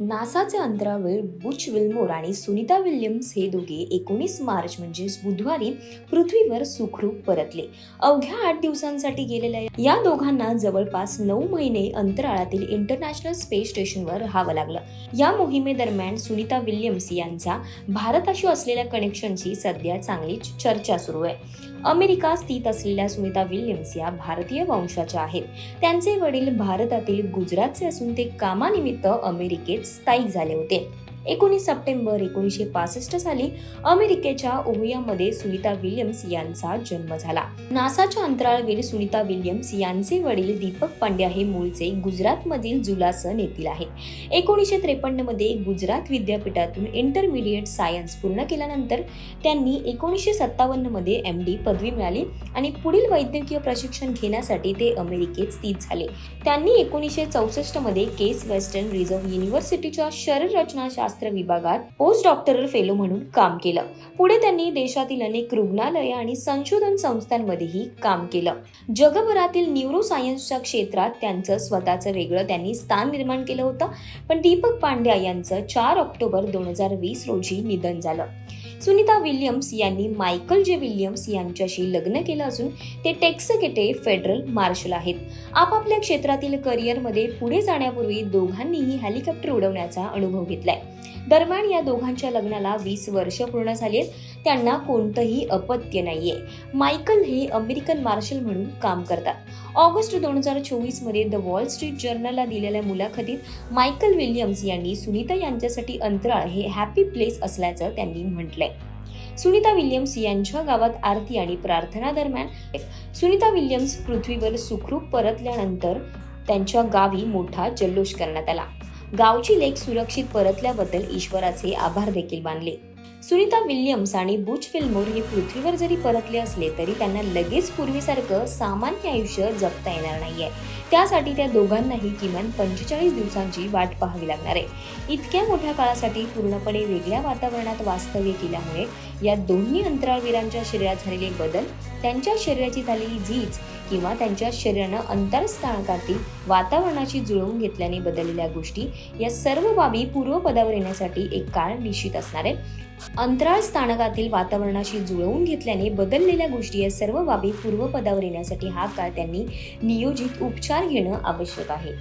नासाचे अंतरावर Butch Wilmore आणि Sunita Williams हे दोघे एकोणीस मार्च म्हणजेच बुधवारी पृथ्वीवर सुखरूप परतले. अवघ्या आठ दिवसांसाठी गेलेल्या या दोघांना जवळपास नऊ महिने अंतराळातील इंटरनॅशनल स्पेस स्टेशनवर राहावं लागलं. या मोहिमेदरम्यान सुनीता विल्यम्स यांचा भारताशी असलेल्या कनेक्शनची सध्या चांगली चर्चा सुरू आहे. अमेरिका स्थित असलेल्या सुनीता विल्यम्स या भारतीय वंशाच्या आहेत. त्यांचे वडील भारतातील गुजरातचे असून ते कामानिमित्त अमेरिकेत स्थायिक झाले होते. एकोणीस सप्टेंबर एकोणीसशे पासष्ट साली अमेरिकेच्या ओहियामध्ये सुनीता विल्यम्स यांचा जन्म झाला. नासाच्या अंतराळवीर सुनीता विल्यम्स यांचे वडील दीपक पांड्या हे मूळचे गुजरातमधील जुलासन येथील आहेत एकोणीसशे त्रेपन्नमध्ये गुजरात विद्यापीठातून इंटरमिडिएट सायन्स पूर्ण केल्यानंतर त्यांनी एकोणीसशे सत्तावन्नमध्ये एम डी पदवी मिळाली आणि पुढील वैद्यकीय प्रशिक्षण घेण्यासाठी ते अमेरिकेत स्थित झाले. त्यांनी एकोणीसशे चौसष्टमध्ये केस वेस्टर्न रिझर्व्ह युनिव्हर्सिटीच्या शास्त्र विभागात पोस्ट डॉक्टरल फेलो म्हणून काम केलं. पुढे त्यांनी देशातील अनेक रुग्णालय आणि संशोधन संस्थांमध्येही काम केलं. जगभरातील न्यूरोसायन्सच्या क्षेत्रात त्यांचं स्वतःचं वेगळं त्यांनी स्थान निर्माण केलं होतं. पण दीपक पांड्या यांचं चार ऑक्टोबर दोन हजार वीस रोजी निधन झालं. सुनीता विल्यम्स यांनी मायकल जे विल्यम्स यांच्याशी लग्न केलं असून ते टेक्सकेटे फेडरल मार्शल आहेत. आपापल्या क्षेत्रातील करिअरमध्ये पुढे जाण्यापूर्वी दोघांनीही हेलिकॉप्टर उडवण्याचा अनुभव घेतलाय. दरम्यान या दोघांच्या लग्नाला वीस वर्ष पूर्ण झाली आहेत. त्यांना कोणतंही अपत्य नाहीये. मायकल हे अमेरिकन मार्शल म्हणून काम करतात. ऑगस्ट दोन हजार चोवीसमध्ये द वॉल स्ट्रीट जर्नलला दिलेल्या मुलाखतीत मायकल विल्यम्स यांनी सुनीता यांच्यासाठी अंतराळ हे हॅपी प्लेस असल्याचं त्यांनी म्हटलंय. सुनीता विल्यम्स यांच्या गावात आरती आणि प्रार्थना दरम्यान सुनीता विल्यम्स पृथ्वीवर सुखरूप परतल्यानंतर त्यांच्या गावी मोठा जल्लोष करण्यात आला. गावची लेख सुरक्षित परतल्याबद्दल ईश्वराचे आभार देखील मानले. सुनीता विल्यम्स आणि बुच फिल्मोर हे पृथ्वीवर जरी परतले असले तरी त्यांना लगेच पूर्वीसारखं सामान्य आयुष्य जगता येणार नाहीये. त्यासाठी त्या दोघांनाही किमान पंचेचाळीस दिवसांची वाट पाहावी लागणार आहे. इतक्या मोठ्या काळासाठी पूर्णपणे वेगळ्या वातावरणात वास्तव्य केल्यामुळे या दोन्ही अंतराळवीरांच्या शरीरात झालेले बदल त्यांच्या शरीराची झालेली झीज किंवा त्यांच्या शरीरानं अंतरस्थानकातील वातावरणाशी जुळवून घेतल्याने बदललेल्या गोष्टी या सर्व बाबी पूर्वपदावर येण्यासाठी एक काळ निश्चित असणार आहे. अंतराळ स्थानकातील वातावरणाशी जुळवून घेतल्याने बदललेल्या गोष्टी या सर्व बाबी पूर्वपदावर येण्यासाठी हा काळ त्यांनी नियोजित उपचार घेणं आवश्यक आहे.